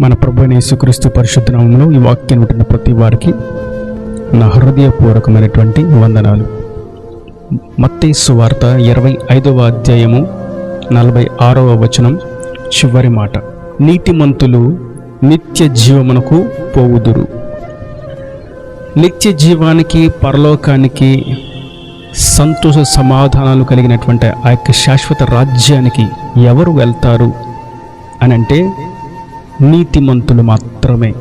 మన ప్రభు యేసుక్రీస్తు పరిశుద్ధ ఈ వాక్యం ఉంటున్న ప్రతి వారికి నా హృదయపూర్వకమైనటువంటి వందనాలు. మత్తే సువార్త ఇరవై ఐదవ అధ్యాయము నలభై ఆరవ వచనం చివరి మాట. నీతిమంతులు నిత్య జీవమునకు పోవుదురు. నిత్య జీవానికి పరలోకానికి సంతోష సమాధానాలు కలిగినటువంటి ఆ యొక్క శాశ్వత రాజ్యానికి ఎవరు వెళ్తారు? అని అంటే నీతిమంతులు మాత్రమే.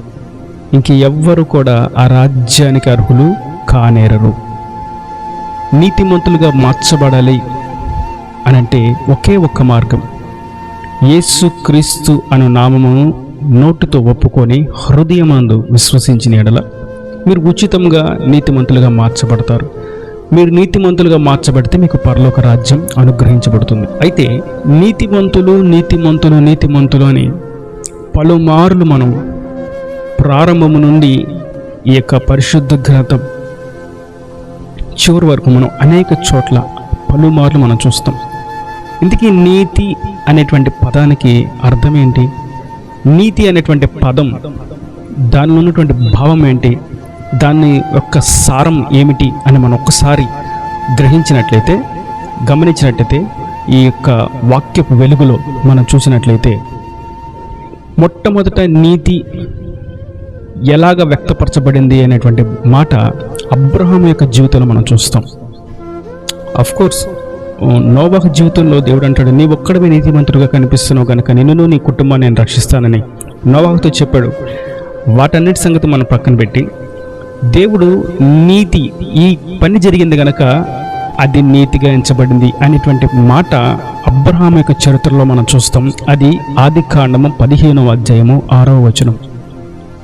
ఇంక ఎవ్వరు కూడా ఆ రాజ్యానికి అర్హులు కానేరరు. నీతిమంతులుగా మార్చబడాలి అని అంటే ఒకే ఒక్క మార్గం. యేసు క్రీస్తు అను నామమును నోటితో ఒప్పుకొని హృదయమందు విశ్వసించిన ఎడల మీరు ఉచితంగా నీతిమంతులుగా మార్చబడతారు. మీరు నీతిమంతులుగా మార్చబడితే మీకు పరలోక రాజ్యం అనుగ్రహించబడుతుంది. అయితే నీతిమంతులు నీతిమంతులు నీతిమంతులు అని పలుమార్లు మనం ప్రారంభము నుండి ఈ యొక్క పరిశుద్ధ గ్రంథం చివరి వరకు మనం అనేక చోట్ల పలుమార్లు మనం చూస్తాం. ఇందుకే నీతి అనేటువంటి పదానికి అర్థం ఏంటి? నీతి అనేటువంటి పదం దానిలో ఉన్నటువంటి భావం ఏంటి? దాని యొక్క సారం ఏమిటి అని మనం ఒక్కసారి గ్రహించినట్లయితే గమనించినట్లయితే ఈ యొక్క వాక్యపు వెలుగులో మనం చూసినట్లయితే మొట్టమొదట నీతి ఎలాగ వ్యక్తపరచబడింది అనేటువంటి మాట అబ్రహాం యొక్క జీవితంలో మనం చూస్తాం. అఫ్ కోర్స్ నోవాహు జీవితంలో దేవుడు అంటాడు నీ ఒక్కడమే నీతిమంతుడిగా కనిపిస్తున్నావు కనుక నిన్ను నీ కుటుంబాన్ని నేను రక్షిస్తానని. నోవాహతో చెప్పాడు. వాటన్నిటి సంగతి మనం పక్కన పెట్టి దేవుడు నీతి ఈ పని జరిగింది గనక అది నీతిగా ఎంచబడింది అనేటువంటి మాట అబ్రహాం యొక్క చరిత్రలో మనం చూస్తాం. అది ఆది కాండము పదిహేనవ అధ్యాయము ఆరవ వచనం.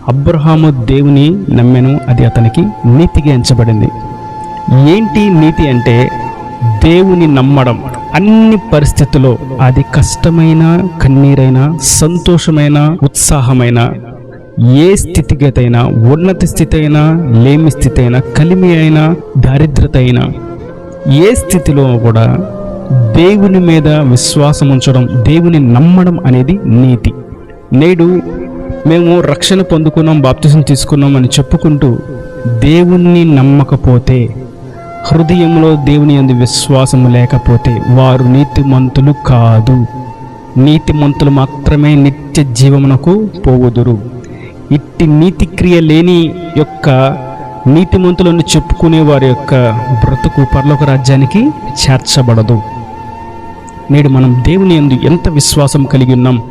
అబ్రహాము దేవుని నమ్మెను అది అతనికి నీతిగా ఎంచబడింది. ఏంటి నీతి అంటే దేవుని నమ్మడం. అన్ని పరిస్థితుల్లో అది కష్టమైన కన్నీరైనా సంతోషమైన ఉత్సాహమైన ఏ స్థితిగతైనా ఉన్నత స్థితి అయినా లేమి స్థితి అయినా కలిమి అయినా దారిద్రత అయినా ఏ స్థితిలో కూడా దేవుని మీద విశ్వాసం ఉంచడం దేవుని నమ్మడం అనేది నీతి. నేడు మేము రక్షణ పొందుకున్నాం బాప్తిజం తీసుకున్నాం అని చెప్పుకుంటూ దేవుణ్ణి నమ్మకపోతే హృదయంలో దేవుని అందు విశ్వాసం లేకపోతే వారు నీతిమంతులు కాదు. నీతిమంతులు మాత్రమే నిత్య జీవమునకు పోవుదురు. ఇట్టి నీతిక్రియ లేని యొక్క నీతిమంతులను చెప్పుకునే వారి యొక్క బ్రతుకు పరలోక రాజ్యానికి చేర్చబడదు. నేడు మనం దేవుని ఎందు ఎంత విశ్వాసం కలిగి ఉన్నాం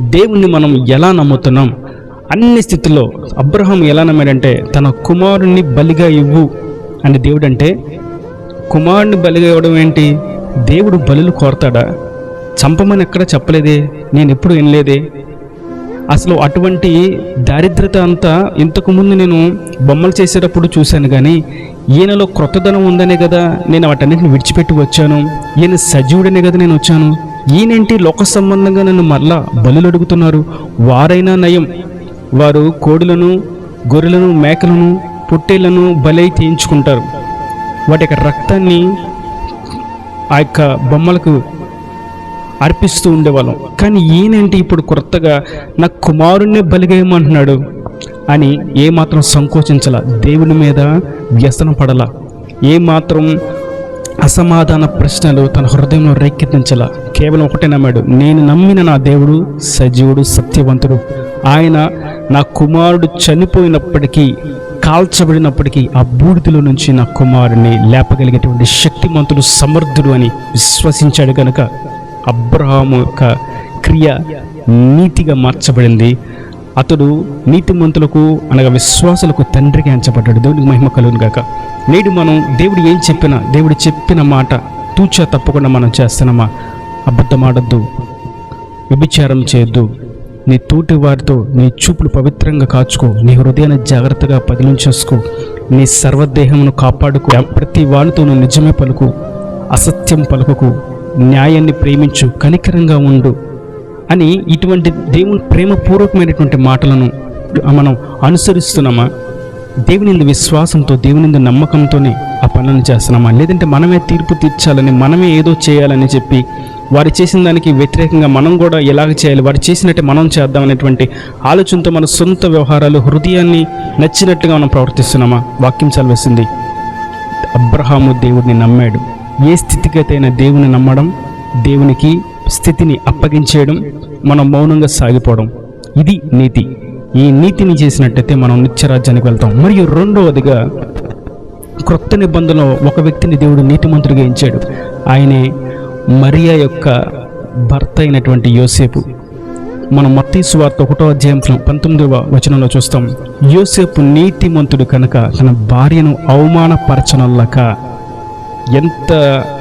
దేవుణ్ణి మనం ఎలా నమ్ముతున్నాం అన్ని స్థితిలో అబ్రహం ఎలా నమ్మాడంటే తన కుమారుణ్ణి బలిగా ఇవ్వు అని దేవుడు అంటే కుమారుణ్ణి బలిగా ఇవ్వడం ఏంటి? దేవుడు బలులు కోరతాడా? చంపమని ఎక్కడ చెప్పలేదే? నేను ఎప్పుడు వినలేదే? అసలు అటువంటి దారిద్రత అంతా ఇంతకుముందు నేను బొమ్మలు చేసేటప్పుడు చూశాను కానీ ఈయనలో క్రొత్తదనం ఉందనే కదా నేను వాటన్నిటిని విడిచిపెట్టి వచ్చాను. ఈయన సజీవుడనే కదా నేను వచ్చాను. ఈయనేంటి లోక సంబంధంగా నన్ను మరలా బలులు అడుగుతున్నారు వారైనా నయం. వారు కోడులను గొర్రెలను మేకలను పొట్టేళ్ళను బలై తీయించుకుంటారు. వాటి యొక్క రక్తాన్ని ఆ యొక్క బొమ్మలకు అర్పిస్తూ ఉండేవాళ్ళం. కానీ ఈయనేంటి ఇప్పుడు కొత్తగా? నా కుమారుణ్ణే బలిగేయమంటున్నాడు. అని ఏమాత్రం సంకోచించాల. దేవుని మీద వ్యసన పడలా. ఏమాత్రం అసమాధాన ప్రశ్నలు తన హృదయంలో రేకెత్తించాల. కేవలం ఒకటే నమ్మాడు. నేను నమ్మిన నా దేవుడు సజీవుడు సత్యవంతుడు. ఆయన నా కుమారుడు చనిపోయినప్పటికీ కాల్చబడినప్పటికీ ఆ బూడిదలో నుంచి నా కుమారుని లేపగలిగేటువంటి శక్తిమంతుడు సమర్థుడు అని విశ్వసించాడు కనుక అబ్రహాము యొక్క క్రియ నీతిగా మార్చబడింది. అతడు నీతిమంతులకు అనగా విశ్వాసులకు తండ్రిగా ఎంచబడ్డాడు. దేవుడికి మహిమ కలుగును గాక. నేడు మనం దేవుడు ఏం చెప్పినా దేవుడు చెప్పిన మాట తూచా తప్పకుండా మనం చేస్తున్నామా? అబద్ధమాడద్దు. వ్యభిచారం చేయొద్దు. నీ తోటి వారితో నీ చూపులు పవిత్రంగా కాచుకో. నీ హృదయాన్ని జాగ్రత్తగా పదిలించేసుకో నీ సర్వదేహమును కాపాడుకో. ప్రతి వానితోనూ నిజమే పలుకు అసత్యం పలుకుకు. న్యాయాన్ని ప్రేమించు కనికరంగా ఉండు అని ఇటువంటి దేవుని ప్రేమపూర్వకమైనటువంటి మాటలను మనం అనుసరిస్తున్నామా? దేవునిందు విశ్వాసంతో దేవునిందు నమ్మకంతోనే ఆ పనులను చేస్తున్నామా? లేదంటే మనమే తీర్పు తీర్చాలని మనమే ఏదో చేయాలని చెప్పి వారు చేసిన దానికి వ్యతిరేకంగా మనం కూడా ఎలాగ చేయాలి? వారు చేసినట్టే మనం చేద్దాం అనేటువంటి ఆలోచనతో మన సొంత వ్యవహారాలు హృదయాన్ని నచ్చినట్టుగా మనం ప్రవర్తిస్తున్నామా? వాక్యం చదివేసింది అబ్రహాము దేవుడిని నమ్మాడు. ఏ స్థితిగతి దేవుని నమ్మడం దేవునికి స్థితిని అప్పగించేయడం మనం మౌనంగా సాగిపోవడం ఇది నీతి. ఈ నీతిని చేసినట్టయితే మనం నిత్యరాజ్యానికి వెళ్తాం. మరియు రెండవదిగా క్రొత్త నిబంధనలో ఒక వ్యక్తిని దేవుడు నీతిమంతుడిగా ఎంచాడు. ఆయనే మరియా యొక్క భర్త అయినటువంటి యోసేపు. మనం మత్తి సువార్త ఒకటో అధ్యాయం పంతొమ్మిదవ వచనంలో చూస్తాం. యోసేపు నీతిమంతుడు కనుక తన భార్యను అవమానపరచనల్లక ఎంత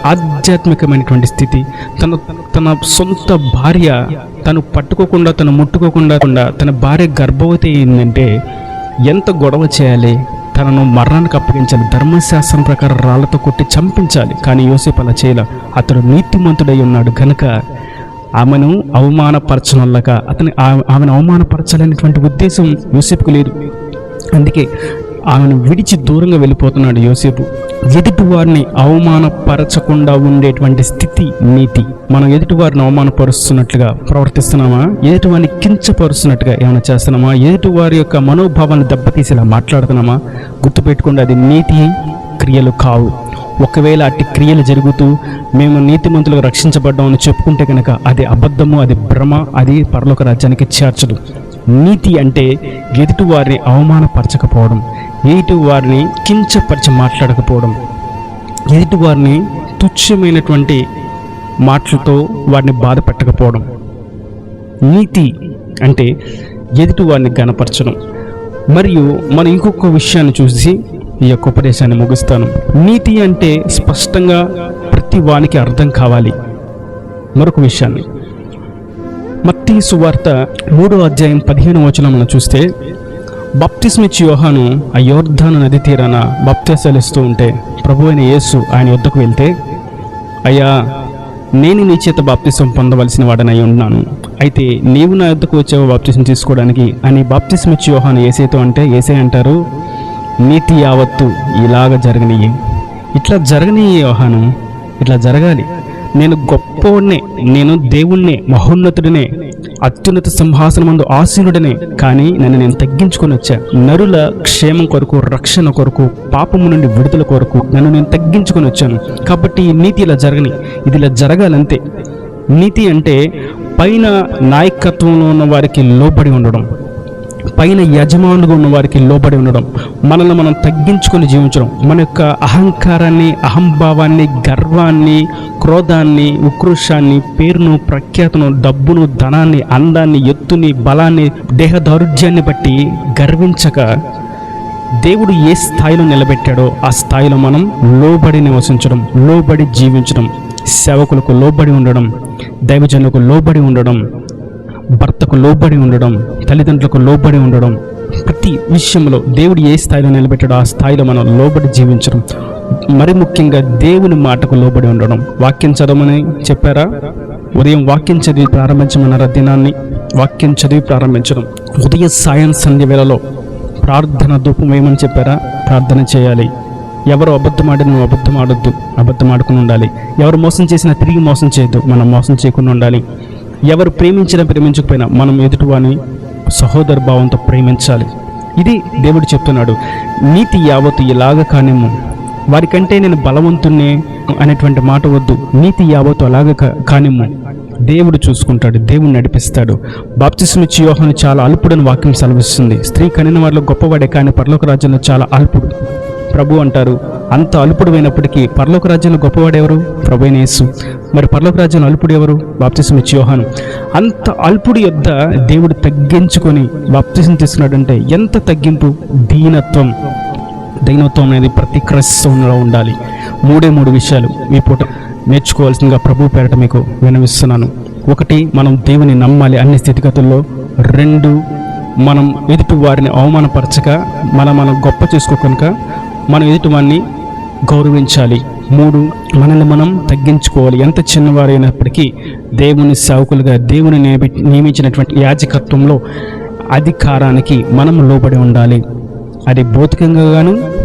ఆధ్యాత్మికమైనటువంటి స్థితి. తన తన సొంత భార్య తను పట్టుకోకుండా తను ముట్టుకోకుండా తన భార్య గర్భవతి అయిందంటే ఎంత గొడవ చేయాలి? తనను మరణానికి అప్పగించాలి. ధర్మశాస్త్రం ప్రకారం రాళ్ళతో కొట్టి చంపించాలి. కానీ యోసేపు అలా చేయాల. అతడు నీతిమంతుడై ఉన్నాడు కనుక ఆమెను అవమానపరచనల్లక అతని ఆమెను అవమానపరచాలనేటువంటి ఉద్దేశం యూసేపుకు లేదు. అందుకే ఆమెను విడిచి దూరంగా వెళ్ళిపోతున్నాడు యోసేపు. ఎదుటి వారిని అవమానపరచకుండా ఉండేటువంటి స్థితి నీతి. మనం ఎదుటి వారిని అవమానపరుస్తున్నట్లుగా ప్రవర్తిస్తున్నామా? ఎదుటి వారిని కించపరుస్తున్నట్టుగా ఏమైనా చేస్తున్నామా? ఎదుటి వారి యొక్క మనోభావాన్ని దెబ్బతీసేలా మాట్లాడుతున్నామా? గుర్తుపెట్టుకోండి అది నీతి క్రియలు కావు. ఒకవేళ అట్టి క్రియలు జరుగుతూ మేము నీతిమంతులకు రక్షించబడ్డామని చెప్పుకుంటే కనుక అది అబద్ధము అది భ్రమ అది పరలోక రాజ్యానికి చేర్చదు. నీతి అంటే ఎదుటి వారిని అవమానపరచకపోవడం. ఎదుటి వారిని కించపరిచి మాట్లాడకపోవడం. ఎదుటి వారిని తుచ్చమైనటువంటి మాటలతో వారిని బాధ పెట్టకపోవడం. నీతి అంటే ఎదుటి వారిని గనపరచడం మరియు మనం ఇంకొక విషయాన్ని చూసి ఈ యొక్క ఉపదేశాన్ని ముగిస్తాను. నీతి అంటే స్పష్టంగా ప్రతి వానికి అర్థం కావాలి. మరొక విషయాన్ని. మత్తి సువార్త మూడో అధ్యాయం పదిహేను వచనం చూస్తే బప్తిస్మిచ్చి యోహాను ఆ యోర్ధాను నది తీరాన బప్తిసలిస్తూ ఉంటే ప్రభు అయిన యేసు ఆయన వద్దకు వెళ్తే అయ్యా నేను నీ చేత బాప్తిసం పొందవలసిన వాడనై ఉన్నాను. అయితే నీవు నా యొద్దకు వచ్చావు బాప్తిసం తీసుకోవడానికి. అని బాప్తిస్మిచ్చి యోహాను ఏసేతో అంటే ఏసే అంటారు నీతి యావత్తు ఇలాగ జరగనియ్యి ఇట్లా జరగనియ్యి యోహాను. ఇట్లా జరగాలి. నేను గొప్పవాడినే నేను దేవుణ్ణి మహోన్నతుడినే అత్యున్నత సింహాసనమందు ఆసీనుడనే కానీ నన్ను నేను తగ్గించుకొని వచ్చా. నరుల క్షేమం కొరకు రక్షణ కొరకు పాపము నుండి విడుదల కొరకు నన్ను నేను తగ్గించుకొని వచ్చాను. కాబట్టి ఈ నీతి ఇలా జరగని ఇది ఇలా జరగాలంతే. నీతి అంటే పైన నాయకత్వంలో ఉన్న వారికి లోబడి ఉండడం. పైన యజమానులుగా ఉన్న వారికి లోబడి ఉండడం మనల్ని మనం తగ్గించుకొని జీవించడం మన యొక్క అహంకారాన్ని అహంభావాన్ని గర్వాన్ని క్రోధాన్ని ఉక్రోషాన్ని పేరును ప్రఖ్యాతను డబ్బును ధనాన్ని అందాన్ని ఎత్తుని బలాన్ని దేహ దౌర్జన్యాన్ని బట్టి గర్వించక దేవుడు ఏ స్థాయిలో నిలబెట్టాడో ఆ స్థాయిలో మనం లోబడి నివసించడం లోబడి జీవించడం సేవకులకు లోబడి ఉండడం దైవజనులకు లోబడి ఉండడం భర్తకు లోబడి ఉండడం తల్లిదండ్రులకు లోబడి ఉండడం ప్రతి విషయంలో దేవుడు ఏ స్థాయిలో నిలబెట్టాడో ఆ స్థాయిలో మనం లోబడి జీవించడం. మరి ముఖ్యంగా దేవుని మాటకు లోబడి ఉండడం. వాక్యం చదవమని చెప్పారా? ఉదయం వాక్యం చదివి ప్రారంభించమన్నారా దినాన్ని? వాక్యం చదివి ప్రారంభించడం. ఉదయ సాయం సంధ్య వేళలో ప్రార్థన ధూపం వేయమని చెప్పారా? ప్రార్థన చేయాలి. ఎవరు అబద్ధం ఆడిన నువ్వు అబద్ధం ఆడొద్దు. అబద్ధం ఆడుకుని ఉండాలి. ఎవరు మోసం చేసినా తిరిగి మోసం చేయొద్దు. మనం మోసం చేయకుండా ఉండాలి. ఎవరు ప్రేమించినా ప్రేమించకపోయినా మనం ఎదుటివాని సహోదర భావంతో ప్రేమించాలి. ఇది దేవుడు చెప్తున్నాడు. నీతి యావత్తు ఇలాగ కానేమో వారికంటే నేను బలవంతున్నే అనేటువంటి మాట వద్దు. నీతి యావత్తు అలాగ కా- కానేమో దేవుడు చూసుకుంటాడు. దేవుడు నడిపిస్తాడు. బాప్తిస్మ ఇచ్చి చాలా అల్పుడని వాక్యం సెలవిస్తుంది. స్త్రీ కనిన వారిలో గొప్పవాడే కానీ పరలోక రాజ్యంలో చాలా అల్పుడు. ప్రభు అంటారు అంత అల్పుడు అయినప్పటికీ రాజ్యంలో గొప్పవాడు ఎవరు? ప్రభు యేసు. మరి పర్లోక రాజ్యంలో అల్పుడు ఎవరు? బాప్తిసం ఇచ్చి యోహాను. అంత అల్పుడి యొద్ద దేవుడు తగ్గించుకొని బాప్తిసం తీసుకున్నాడంటే ఎంత తగ్గింపు? దీనత్వం. దైనత్వం అనేది ప్రతి క్రైస్తవంలో ఉండాలి. మూడే మూడు విషయాలు మీ పూట నేర్చుకోవాల్సిందిగా ప్రభు పేరట మీకు వినవిస్తున్నాను. ఒకటి మనం దేవుని నమ్మాలి అన్ని స్థితిగతుల్లో. రెండు మనం ఎదుటి వారిని అవమానపరచక మనం మనం గొప్ప చేసుకోకనుక మనం ఎదుటి వారిని గౌరవించాలి. మూడు మనల్ని మనం తగ్గించుకోవాలి. ఎంత చిన్నవారైనప్పటికీ దేవుని సేవకులుగా దేవుని నియమి- నియమించినటువంటి యాజకత్వంలో అధికారానికి మనం లోబడి ఉండాలి. అది భౌతికంగా గాను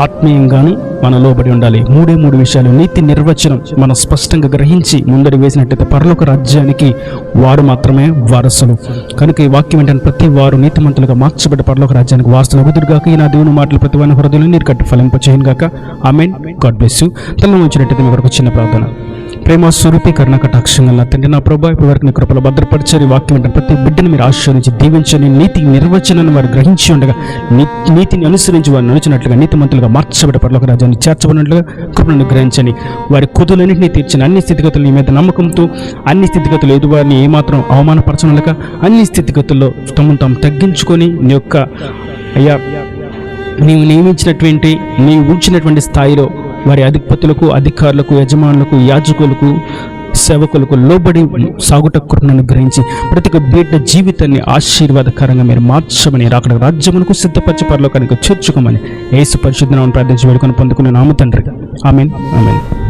ఆత్మీయంగాను మన లోబడి ఉండాలి. మూడే మూడు విషయాలు నీతి నిర్వచనం మనం స్పష్టంగా గ్రహించి ముందడి వేసినట్టయితే పరలోక రాజ్యానికి వారు మాత్రమే వారసులు. కనుక ఈ వాక్యం ఏంటంటే ప్రతి వారు నీతిమంతులుగా మార్చబడ్డ పరలోక రాజ్యానికి వారసులు అవుతురుగాక ఈ నా దేవుని మాటలు ప్రతి వారి హృదయంలో నీరు కట్టి ఫలింపచేయను గాక ఆమెన్. గాడ్ బ్లెస్ తల్లి వచ్చినట్టయితే మీ కొరకు చిన్న ప్రార్థన. ప్రేమ స్వరూపీకరణ కటాక్షంగా తండ్రి నా ప్రభా ఇప్పటి వరకు నీ కృపలు భద్రపరిచారు వాక్యం అంటే ప్రతి బిడ్డను మీరు ఆశీర్వదించి దీవించని నీతి నిర్వచనాన్ని వారు గ్రహించి ఉండగా నీతిని అనుసరించి వారు నడిచినట్లుగా నీతిమంతులుగా మార్చబడి పరలోక రాజ్యాన్ని చేర్చబడినట్లుగా కృపను గ్రహించని వారి కుదులన్నింటినీ తీర్చిన అన్ని స్థితిగతులు నీ మీద నమ్మకంతో అన్ని స్థితిగతులు ఎదువారిని ఏమాత్రం అవమానపరచనలేక అన్ని స్థితిగతుల్లో తమను తాము తగ్గించుకొని నీ యొక్క అయ్యా నీవు నియమించినటువంటి నీవు ఉంచినటువంటి స్థాయిలో వారి అధిపతులకు అధికారులకు యజమానులకు యాజకులకు సేవకులకు లోబడి సాగుట కృపను గ్రహించి ప్రతి ఒక్క బిడ్డ జీవితాన్ని ఆశీర్వాదకరంగా మీరు మార్చమని రాకడ రాజ్యమునకు సిద్ధపరిచి పరలోకానికి చేర్చుకోమని ఏసు పరిశుద్ధనామని ప్రార్థించి వేడుకొని పొందుకునే నామ తండ్రిగా ఆమెన్. ఆమెన్.